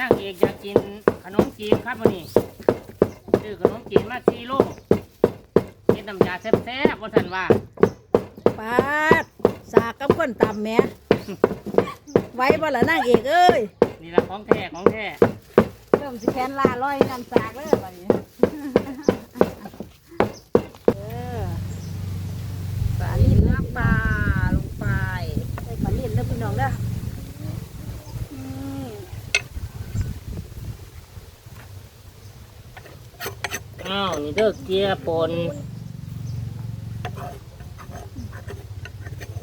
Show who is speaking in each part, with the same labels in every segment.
Speaker 1: นั่งเอกอยากกินขนมจีนครับวันนี้ซื้อขนมจีนมาสี่ลูกเฮ็ดน้ำยาแซ่บๆว่าท่านว่า
Speaker 2: ปาดสากกับก้นตำแหม่ไว้บ่ละนางเอกเอ้ย
Speaker 1: นี่ละของแท้ของแท้
Speaker 2: เริ่มสิแคนลาลอยน้ำสากเลยบัดนี้ เออปลาลิ้นเนื้อปลาลงไปใส่ปลาลิ้นเด้อพี่น้องเด้ออืม
Speaker 1: อ้าวนี่เด้อเกียร์ปน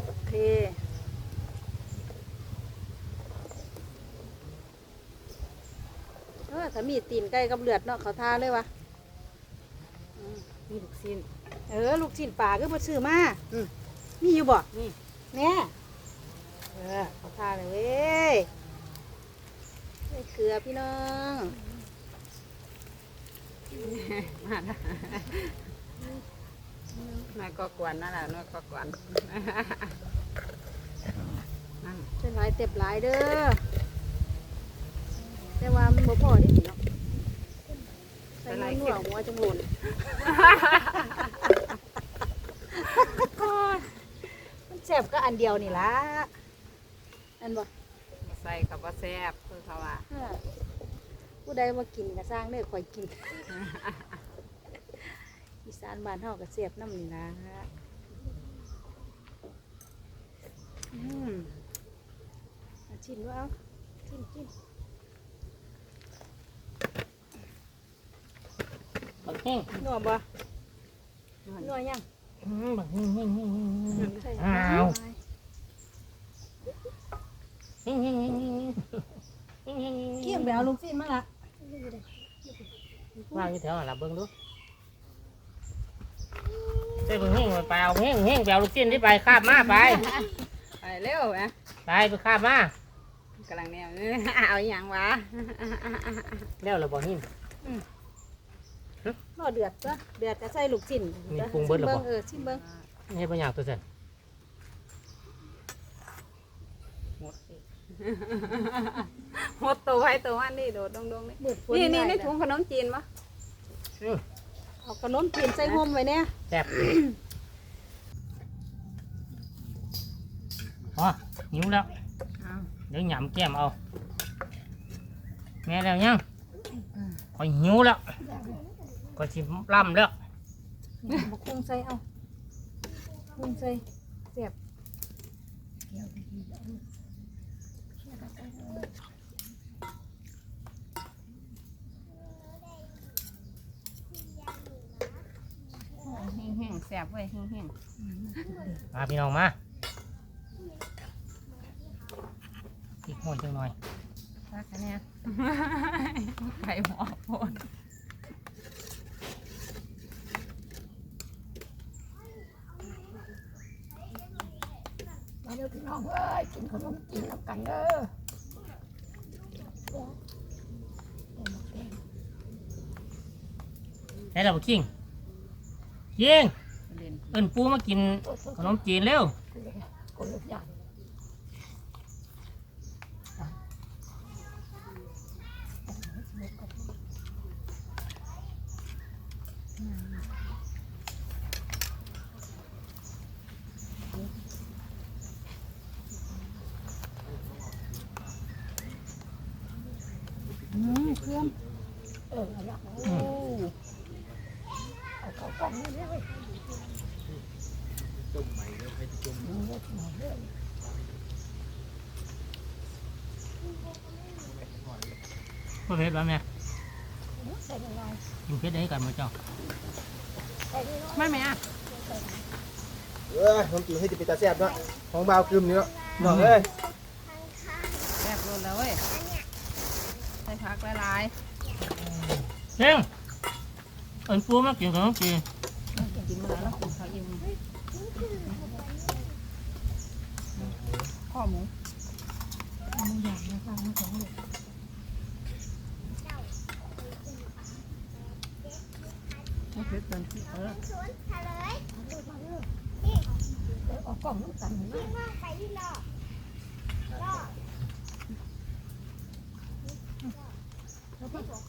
Speaker 2: โอเคเออถ้ามีตีนไก่กับเลือดเนาะเขาทาเลยวะอืม
Speaker 1: นี่ลูกชิ้น
Speaker 2: เออ ลูกชิ้นปลาก็มาซื้อมา
Speaker 1: อืม
Speaker 2: มีอยู่บ่
Speaker 1: นี่
Speaker 2: แน่เออเขาทาเลยเว้ยใส่เกลือพี่น้อง
Speaker 3: มาละน้อยก็กวนนั่นแหละน้อยก็กวนนั่น
Speaker 2: ใส่หลายเต็บหลายเด้อ แต่ว่ามันบ่พอที่สิเนาะใส่หลายหัวหัวจังหล่นมันแซ่บก็อันเดียวนี่ล่ะอันบ่
Speaker 3: ใส่กับว่าแซ่บคือเขาว่า
Speaker 2: เออ ผู้ใดมากินก็สร้างเด้อคอยกิน อีสานบ้านเฮาก็แซ่บน้ำนี่ล่ะอืมเอาชิมว่าเอาชิมชิม
Speaker 1: บักแห้ง
Speaker 2: นัวบ่นัวยัง
Speaker 1: อืมบักแห้งแห้งแห้งแห้งแห้ง
Speaker 2: ใส่
Speaker 1: อ้าวแห้งแห้งแห้งแห้งแห้งแห้ง
Speaker 2: เกี่ยมไปเอาลูกชิ้นมาละ
Speaker 1: วางอยู่แถวหลับเบิ้งดูใส่เบิ้งแห้งไปไปเอาแห้งแห้งไปเอาลูกชิ้นที่ไปคาบมาไป
Speaker 3: ไปเร็วนะ
Speaker 1: ไปไปคาบมากำ
Speaker 3: ลังแนวนี้เอาอหย่างวะ
Speaker 1: แล้วเราบอกหิน
Speaker 2: รอเดือดจ้ะเดือดจะใส่ลูกชิ้น
Speaker 1: นี่ปรุงเบิดแล้วบ่
Speaker 2: ชิมเออชิมเบิ้ง
Speaker 1: ให้ปัญญากตัวเสร็จ
Speaker 3: หดตัวไว้ตัวมันนี่โดดดงดงนี่
Speaker 2: มืดฝน
Speaker 3: นี่นี่
Speaker 2: ได้
Speaker 3: นี่
Speaker 2: จ้ะ
Speaker 3: ถุงขนมจีนปะ
Speaker 2: เอาขนมจีนใส่ห่มไว้เนี่ย
Speaker 1: แซ่บอ๋อหิวแล้ว
Speaker 3: เอา
Speaker 1: เดี๋ยวหยำแก้มเอา แม่แล้วยังคอยหิวแล้วก็ชิมล่ำแล้ว
Speaker 2: บกคุ้งใส่เอาคุ้งใส่เสียบ
Speaker 3: แห้งๆแซ่บเว้ยแห้ง
Speaker 1: มาพี่น้องมาอีกหมดจังหน่อย
Speaker 3: ๆรักกันเนี่ยไข่หมอโพด
Speaker 2: มาเด้อพี่น้องเอ้ยกินขนมจีนกันเด้อ
Speaker 1: ได้แล้วบ่คิงยิง
Speaker 3: เอิ้
Speaker 1: นปูมากินขนมจีนเร็ว
Speaker 2: อืมเครื่องเออละโอ้เอาเข้ากล่องนี่เลย
Speaker 1: บ่เผ็ดบ่แม่กินเผ็ดได้กันบ่เจ้า
Speaker 3: ไม่ไหมอะ
Speaker 4: เออขนมจีนให้จะเป็นตาแซ่บเนาะของบาวกึมนี่เนาะน้องเอ้ย
Speaker 3: แซ่บโดนแล้วเว้ยใส่ผักหลาย
Speaker 1: เร่งเอิ้นปูมากินขนมจีน
Speaker 3: ๆกินมาแล้วกินข้าวอิ่มข้อหมูไม่เผ็ดเกินเออ
Speaker 2: เอากล่องน้ำตาลน
Speaker 5: แกข่าวรถเกี่ออกับพี่อดีตข่าวรถเกี่ยวต้อ